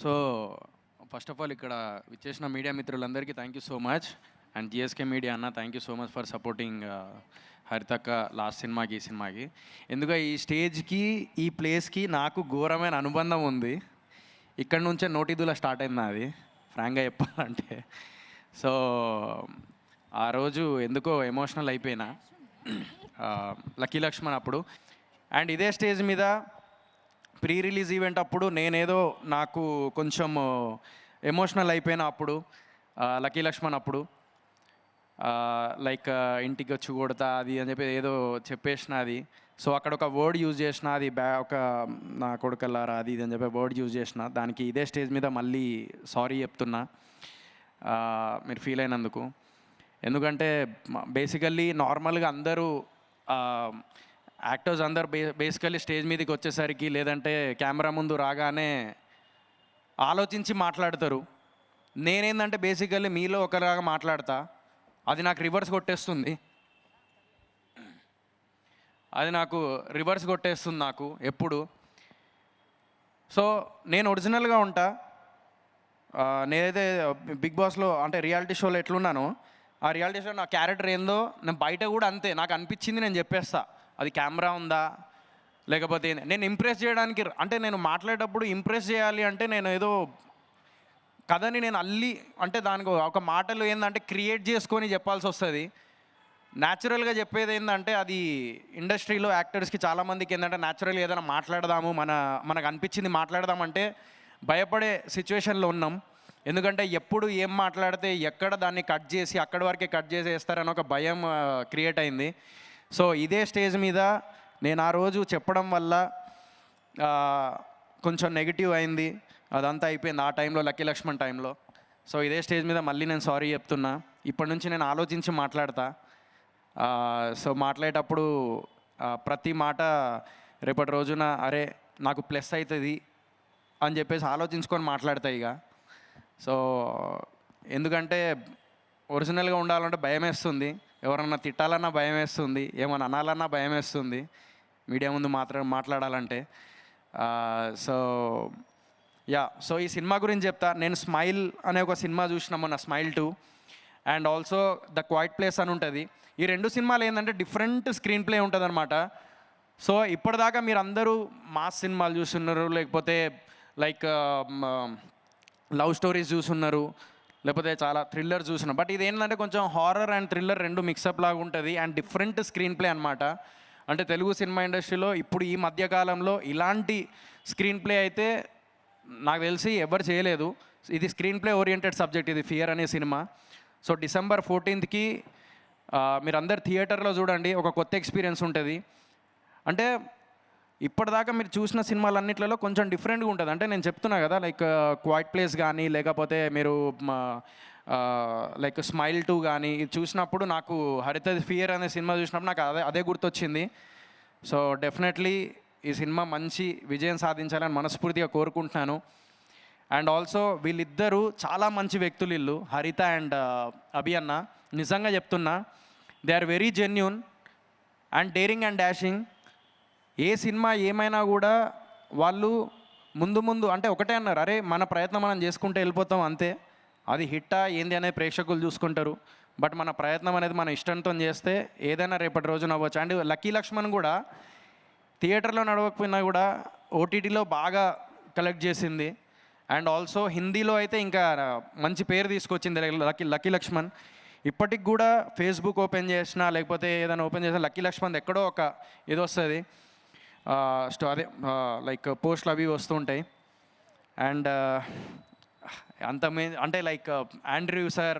So first of all ఇక్కడ విచ్చేసిన media మిత్రులందరికీ thank you so much and GSK media అన్న thank you so much for supporting హరితక్క last సినిమాకి ఈ సినిమాకి. ఎందుకు ఈ స్టేజ్కి ఈ ప్లేస్కి నాకు ఘోరమైన అనుబంధం ఉంది. ఇక్కడ నుంచే నోటిదుల స్టార్ట్ అయింది అది ఫ్రాంక్గా చెప్పాలంటే. సో ఆ రోజు ఎందుకో ఎమోషనల్ అయిపోయినా లక్కీ లక్ష్మణ్ అప్పుడు. అండ్ ఇదే స్టేజ్ మీద ప్రీ రిలీజ్ ఈవెంట్ అప్పుడు నేనేదో నాకు కొంచెం ఎమోషనల్ అయిపోయిన అప్పుడు లక్కీ లక్ష్మణ్ అప్పుడు లైక్ ఇంటికి వచ్చి కొడతా అది అని చెప్పి ఏదో చెప్పేసిన అది. సో అక్కడ ఒక వర్డ్ యూజ్ చేసిన అది బ్యా ఒక నా కొడుకల్లారా అది ఇది అని చెప్పి వర్డ్ యూజ్ చేసిన. దానికి ఇదే స్టేజ్ మీద మళ్ళీ సారీ చెప్తున్నా మీరు ఫీల్ అయినందుకు. ఎందుకంటే బేసికల్లీ నార్మల్గా అందరూ యాక్టర్స్ అందరు బే బేసికల్లీ స్టేజ్ మీదకి వచ్చేసరికి లేదంటే కెమెరా ముందు రాగానే ఆలోచించి మాట్లాడతారు. నేనేందంటే బేసికల్లీ మీలో ఒకలాగా మాట్లాడతా. అది నాకు రివర్స్ కొట్టేస్తుంది. అది నాకు రివర్స్ కొట్టేస్తుంది నాకు ఎప్పుడు. సో నేను ఒరిజినల్గా ఉంటా. నేనైతే బిగ్ బాస్లో అంటే రియాలిటీ షోలో ఎట్లున్నానో ఆ రియాలిటీ షో నా క్యారెక్టర్ ఏందో నేను బయట కూడా అంతే. నాకు అనిపించింది నేను చెప్పేస్తాను అది కెమెరా ఉందా? లేకపోతే నేను ఇంప్రెస్ చేయడానికి అంటే నేను మాట్లాడేటప్పుడు ఇంప్రెస్ చేయాలి అంటే నేను ఏదో కథని నేను అల్లి అంటే దానికి ఒక మాటలు ఏంటంటే క్రియేట్ చేసుకొని చెప్పాల్సి వస్తుంది. న్యాచురల్గా చెప్పేది ఏంటంటే అది ఇండస్ట్రీలో యాక్టర్స్కి చాలామందికి ఏంటంటే న్యాచురల్గా ఏదైనా మాట్లాడదాము మన మనకు అనిపించింది మాట్లాడదామంటే భయపడే సిచ్యువేషన్లో ఉన్నాం. ఎందుకంటే ఎప్పుడు ఏం మాట్లాడితే ఎక్కడ దాన్ని కట్ చేసి అక్కడి వరకే కట్ చేసి వేస్తారని ఒక భయం క్రియేట్ అయింది. సో ఇదే స్టేజ్ మీద నేను ఆ రోజు చెప్పడం వల్ల కొంచెం నెగిటివ్ అయింది. అదంతా అయిపోయింది ఆ టైంలో లక్కీ లక్ష్మణ్ టైంలో సో ఇదే స్టేజ్ మీద మళ్ళీ నేను సారీ చెప్తున్నా. ఇప్పటి నుంచి నేను ఆలోచించి మాట్లాడతా. సో మాట్లాడేటప్పుడు ప్రతి మాట రేపటి రోజున అరే నాకు ప్లస్ అవుతుంది అని చెప్పేసి ఆలోచించుకొని మాట్లాడతాయి ఇక. సో ఎందుకంటే ఒరిజినల్గా ఉండాలంటే భయం వేస్తుంది ఎవరన్నా తిట్టాలన్నా భయం వేస్తుంది ఏమన్నా అనాలన్నా భయం వేస్తుంది. మీడియా ముందు మాత్రం మాట్లాడాలంటే. సో యా సో ఈ సినిమా గురించి చెప్తా. నేను స్మైల్ అనే ఒక సినిమా చూసిన మొన్న smile two. And also the quiet place అని ఉంటుంది. ఈ రెండు సినిమాలు ఏంటంటే డిఫరెంట్ స్క్రీన్ ప్లే ఉంటుంది అనమాట సో ఇప్పటిదాకా మీరు అందరూ మాస్ సినిమాలు చూస్తున్నారు లేకపోతే లైక్ లవ్ స్టోరీస్ చూస్తున్నారు. లేకపోతే చాలా థ్రిల్లర్ చూసిన. బట్ ఇది ఏంటంటే కొంచెం హారర్ అండ్ థ్రిల్లర్ రెండు మిక్సప్ లాగా ఉంటుంది అండ్ డిఫరెంట్ స్క్రీన్ ప్లే అనమాట అంటే తెలుగు సినిమా ఇండస్ట్రీలో ఇప్పుడు ఈ మధ్యకాలంలో ఇలాంటి స్క్రీన్ ప్లే అయితే నాకు తెలిసి ఎవరు చేయలేదు. ఇది స్క్రీన్ ప్లే ఓరియంటెడ్ సబ్జెక్ట్ ఇది ఫియర్ అనే సినిమా. సో డిసెంబర్ ఫోర్టీన్త్కి మీరు అందరు థియేటర్లో చూడండి ఒక కొత్త ఎక్స్పీరియన్స్ ఉంటుంది. అంటే ఇప్పటిదాకా మీరు చూసిన సినిమాలన్నింటిలో కొంచెం డిఫరెంట్గా ఉంటుంది. అంటే నేను చెప్తున్నా కదా లైక్ క్వైట్ ప్లేస్ కానీ లేకపోతే మీరు లైక్ స్మైల్ టూ కానీ చూసినప్పుడు నాకు హరిత ఫియర్ అనే సినిమా చూసినప్పుడు నాకు అదే అదే గుర్తొచ్చింది. సో డెఫినెట్లీ ఈ సినిమా మంచి విజయం సాధించాలని మనస్ఫూర్తిగా కోరుకుంటున్నాను. అండ్ ఆల్సో వీళ్ళిద్దరూ చాలా మంచి వ్యక్తులు ఇల్లు హరిత అండ్ అభి అన్న. నిజంగా చెప్తున్నా they are very genuine and daring and dashing ఏ సినిమా ఏమైనా కూడా వాళ్ళు ముందు ముందు అంటే ఒకటే అన్నారు అరే మన ప్రయత్నం మనం చేసుకుంటే వెళ్ళిపోతాం అంతే. అది హిట్టా ఏంది అనేది ప్రేక్షకులు చూసుకుంటారు. బట్ మన ప్రయత్నం అనేది మన ఇష్టంతో చేస్తే ఏదైనా రేపటి రోజున అవ్వచ్చు. అండ్ లక్కీ లక్ష్మణ్ కూడా థియేటర్లో నడవకపోయినా కూడా ఓటీటీలో బాగా కలెక్ట్ చేసింది. అండ్ ఆల్సో హిందీలో అయితే ఇంకా మంచి పేరు తీసుకొచ్చింది లక్కీ లక్కీ లక్ష్మణ్. ఇప్పటికి కూడా ఫేస్బుక్ ఓపెన్ చేసినా లేకపోతే ఏదైనా ఓపెన్ చేసినా లక్కీ లక్ష్మణ్ ఎక్కడో ఒక ఇది వస్తుంది. స్టో అదే లైక్ పోస్ట్లు అవి వస్తూ ఉంటాయి. అండ్ అంత మే అంటే లైక్ ఆండ్రూ సార్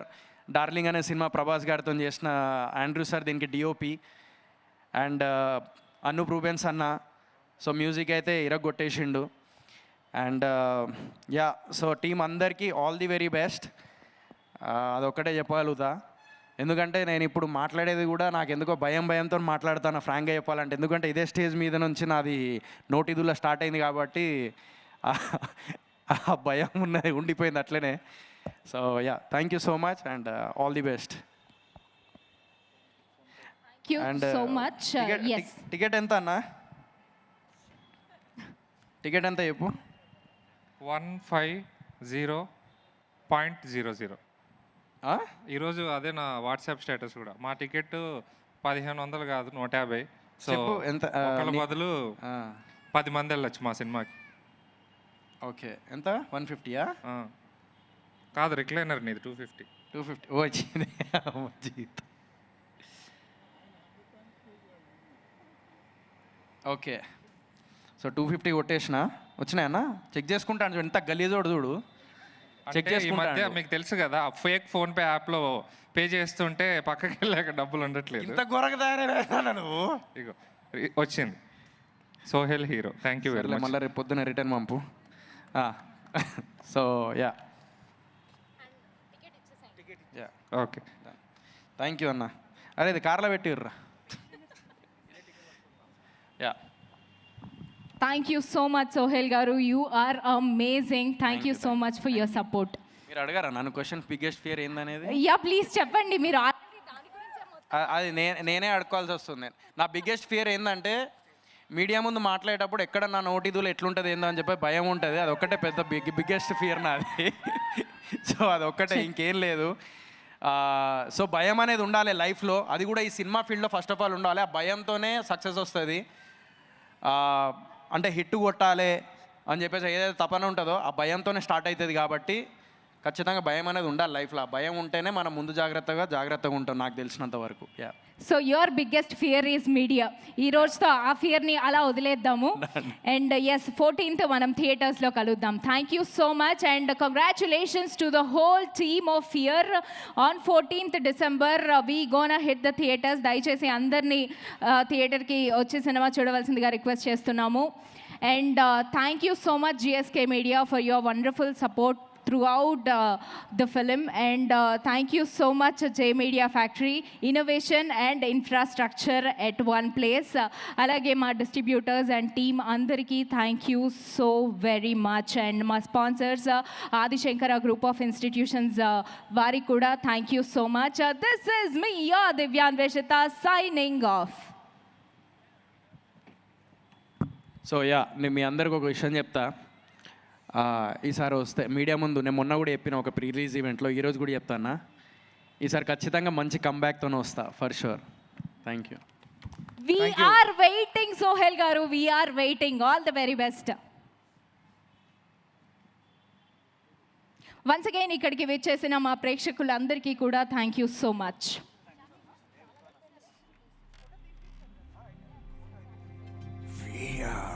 డార్లింగ్ అనే సినిమా ప్రభాస్ గారితో చేసిన ఆండ్రూ సార్ దీనికి డిఓపి అండ్ అను ప్రూబెన్స్ అన్న. సో మ్యూజిక్ అయితే ఇరగొట్టేసిండు. అండ్ యా సో టీం అందరికీ ఆల్ ది వెరీ బెస్ట్ అదొక్కటే చెప్పగలుగుతా. ఎందుకంటే నేను ఇప్పుడు మాట్లాడేది కూడా నాకు ఎందుకో భయం భయంతో మాట్లాడతాను ఫ్రాంక్గా చెప్పాలంటే. ఎందుకంటే ఇదే స్టేజ్ మీద నుంచి నాది నోటిదుల్లో స్టార్ట్ అయింది కాబట్టి ఆ- భయం ఉన్నది ఉండిపోయింది అట్లనే. So yeah thank you so much and all the best Thank you and so much. Uh, ticket ఎంత అన్న? టికెట్ ఎంత చెప్పు? One five zero point zero zero? ఈరోజు అదే నా వాట్సాప్ స్టేటస్ కూడా. మా టికెట్ పదిహేను వందలు కాదు నూట యాభై. సో చెప్పు ఎంత, ఆ, ఒకళ్ళ నీ- బదులు ఆ, పది మంది వెళ్ళొచ్చు మా సినిమాకి. ఓకే. ఎంత? వన్ ఫిఫ్టీయా? ఆ. కాదు రిక్లైనర్ నీది టూ ఫిఫ్టీ. Two fifty. ఓ వచ్చింది అమ్మ ఓకే. సో టూ ఫిఫ్టీ కొట్టేసిన? వచ్చినాయన్నా? చెక్ చేసుకుంటాను చూడు ఎంత గలీజోడు చూడు. చెక్ ఈ మధ్య మీకు తెలుసు కదా ఫేక్ ఫోన్ పే యాప్లో పే చేస్తుంటే పక్కకి వెళ్ళాక డబ్బులు ఉండట్లేదు. ఇంత తయారైనా నువ్వు? ఇగో వచ్చింది. Sohel hero thank you very much. మళ్ళీ రేపు పొద్దున return pump. So yeah. Yeah. Okay. Thank you అన్న. అరే ఇది కార్లో పెట్టిర్రా. Yeah. Thank you so much, Sohel Garu. You are amazing. Thank you so much for your support. మీరు అడగారా? నన్ను క్వశ్చన్ బిగ్గెస్ట్ ఫియర్ ఏందనేది? యా ప్లీజ్ చెప్పండి. మీరు అది నేనే అడుకోవాల్సి వస్తుంది. నా బిగ్గెస్ట్ ఫియర్ ఏంటంటే మీడియా ముందు మాట్లాడేటప్పుడు ఎక్కడ నా నోటిదులు ఎట్లుంటుంది ఏందో అని చెప్పి భయం ఉంటుంది. అది ఒక్కటే పెద్ద బిగ్ బిగ్గెస్ట్ ఫియర్ నాది. సో అది ఒక్కటే ఇంకేం లేదు. సో భయం అనేది ఉండాలి లైఫ్లో. అది కూడా ఈ సినిమా ఫీల్డ్లో ఫస్ట్ ఆఫ్ ఆల్ ఉండాలి. ఆ భయంతోనే సక్సెస్ వస్తుంది. అంటే హిట్ కొట్టాలి అని చెప్పేసి ఏదైతే తపన ఉంటుందో ఆ భయంతోనే స్టార్ట్ అవుతుంది కాబట్టి ఖచ్చితంగా భయం అనేది ఉండాలి లైఫ్లో. భయం ఉంటేనే మనం ముందు జాగ్రత్తగా జాగ్రత్తగా ఉంటాం నాకు తెలిసినంత వరకు. Yeah so your biggest fear is media ఈ రోజుతో ఆ ఫియర్ని అలా వదిలేద్దాము. అండ్ ఎస్ ఫోర్టీన్త్ మనం థియేటర్స్లో కలుద్దాం. Thank you so much and congratulations to the whole team of Fear on fourteenth December we gonna hit the theatres దయచేసి అందరినీ థియేటర్కి వచ్చి సినిమా చూడవలసిందిగా రిక్వెస్ట్ చేస్తున్నాము. And thank you so much GSK media for your wonderful support throughout uh, the film. And uh, thank you so much uh, j media factory. Innovation and infrastructure at one place. అలాగే మా distributors and team అందరికీ thank you so very much and మా sponsors Adishankara group of institutions వారికి కూడా thank you so much this is me yeah Divyanveshita signing off so yeah నేను మీ అందరికి ఒక విషయం చెప్తా ఈసారి వస్తే మీడియా ముందు నేను మొన్న కూడా చెప్పిన ఒక ప్రీ రిలీజ్ ఈవెంట్లో ఈరోజు కూడా చెప్తానా ఈసారి ఖచ్చితంగా మంచి కంబ్యాక్తోనే వస్తా for sure thank you we are waiting Sohel garu. We are waiting all the very best once again ఇక్కడికి వచ్చేసిన మా ప్రేక్షకులందరికీ కూడా thank you so much Yeah.